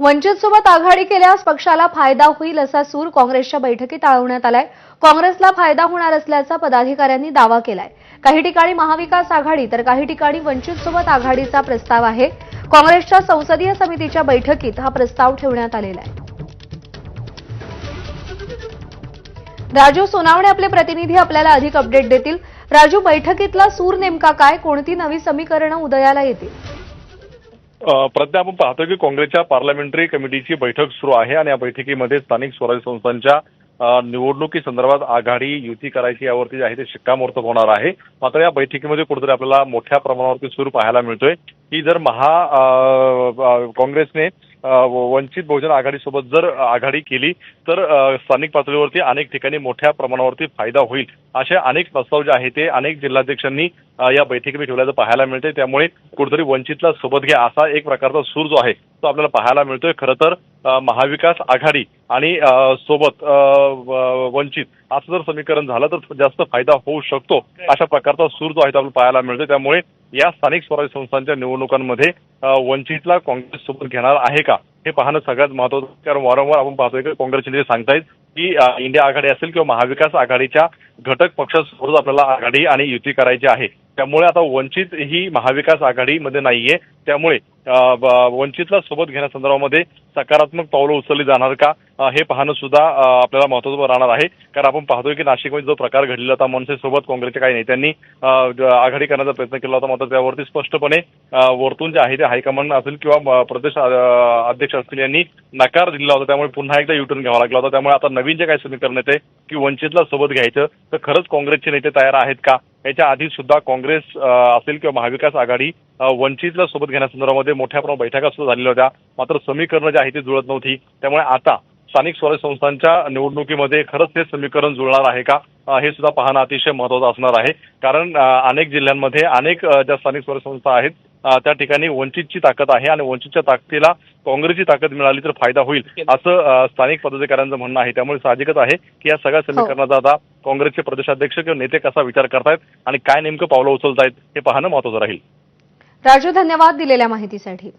वंचितसोबत आघाडी केल्यास पक्षाला फायदा होईल असा सूर काँग्रेसच्या बैठकीत आळवण्यात आलाय. काँग्रेसला फायदा होणार असल्याचा पदाधिकाऱ्यांनी दावा केलाय. काही ठिकाणी महाविकास आघाडी तर काही ठिकाणी वंचितसोबत आघाडीचा प्रस्ताव आहे. काँग्रेसच्या संसदीय समितीच्या बैठकीत हा प्रस्ताव ठेवण्यात आलेला आहे. राजू सोनावणे आपले प्रतिनिधी आपल्याला अधिक अपडेट देतील. राजू बैठकीतला सूर नेमका काय? कोणती नवी समीकरणं उदयाला येतील? प्रज्ञा आपण पाहतो की काँग्रेसच्या पार्लमेंटरी कमिटीची बैठक सुरू आहे आणि या बैठकीमध्ये स्थानिक स्वराज्य संस्थांच्या निवडणुकी संदर्भात आघाडी युती करायची यावरती जे आहे ते शिक्कामोर्तब होणार आहे. मात्र या बैठकीमध्ये कुठेतरी आपल्याला मोठ्या प्रमाणावरती सूर पाहायला मिळतोय की जर महा काँग्रेसने वंचित बहुजन आघाडीसोबत जर आघाडी केली तर स्थानिक पातळीवरती अनेक ठिकाणी मोठ्या प्रमाणावरती फायदा होईल. असे अनेक प्रस्ताव जे आहेत ते अनेक जिल्हाध्यक्षांनी या बैठकीमध्ये ठेवल्याचं पाहायला मिळते त्यामुळे कुठेतरी वंचितला सोबत घ्या असा एक प्रकारचा सूर जो आहे तो आपल्याला पाहायला मिळतोय. खरं तर महाविकास आघाडी आणि सोबत वंचित असं जर समीकरण झालं तर जास्त फायदा होऊ शकतो अशा प्रकारचा सूर जो आहे तो आपल्याला पाहायला मिळतोय. त्यामुळे या स्थानिक स्वराज्य संस्थांच्या निवडणुकांमध्ये वंचितला काँग्रेस सोबत घेणार आहे का? हे पाहणं सगळ्यात महत्वाचं कारण वारंवार आपण पाहतोय की काँग्रेसचे नेते सांगतायत की इंडिया आघाडी असेल किंवा महाविकास आघाडीच्या घटक पक्षासोबत आपल्याला आघाडी आणि युती करायची आहे. त्यामुळे आता वंचित ही महाविकास आघाडीमध्ये नाहीये. त्यामुळे वंचितला सोबत घेण्यासंदर्भामध्ये सकारात्मक पावलं उचलली जाणार का हे पाहणं सुद्धा आपल्याला महत्वाचं राहणार आहे. कारण आपण पाहतोय की नाशिकमध्ये जो प्रकार घडलेला होता मनसेसोबत काँग्रेसच्या काही नेत्यांनी आघाडी करण्याचा प्रयत्न केला होता मात्र त्यावरती स्पष्टपणे वरतून जे आहे ते हायकमांड असेल किंवा प्रदेश अध्यक्ष असतील यांनी नकार दिला होता. त्यामुळे पुन्हा एकदा युटर्न घ्यावा लागला होता. त्यामुळे आता नवीन जे काही समीकरण येते की वंचितला सोबत घ्यायचं तर खरंच काँग्रेसचे नेते तयार आहेत का? याच्या आधी सुद्धा काँग्रेस असेल किंवा महाविकास आघाडी वंचितला सोबत घेण्यासंदर्भामध्ये मोठ्या प्रमाणात बैठका सुद्धा झालेल्या होत्या. मात्र समीकरणं जे आहे ती जुळत नव्हती. त्यामुळे आता स्थानिक स्वराज्य संस्थांच्या निवडणुकीमध्ये खरंच हे समीकरण जुळणार आहे का? हे सुद्धा पाहणं अतिशय महत्वाचं असणार आहे. कारण अनेक जिल्ह्यांमध्ये अनेक ज्या स्थानिक स्वराज्य संस्था आहेत त्या ठिकाणी वंचितची ताकद आहे आणि वंचितच्या ताकदीला काँग्रेसची ताकद मिळाली तर फायदा होईल असं स्थानिक पदाधिकाऱ्यांचं म्हणणं आहे. त्यामुळे साहजिकच आहे की या सगळ्या समीकरणाचा आता काँग्रेसचे प्रदेशाध्यक्ष किंवा नेते कसा विचार करतायत आणि काय नेमकं पावलं उचलतायत हे पाहणं महत्वाचं राहील. राजू धन्यवाद दिलेल्या माहितीसाठी.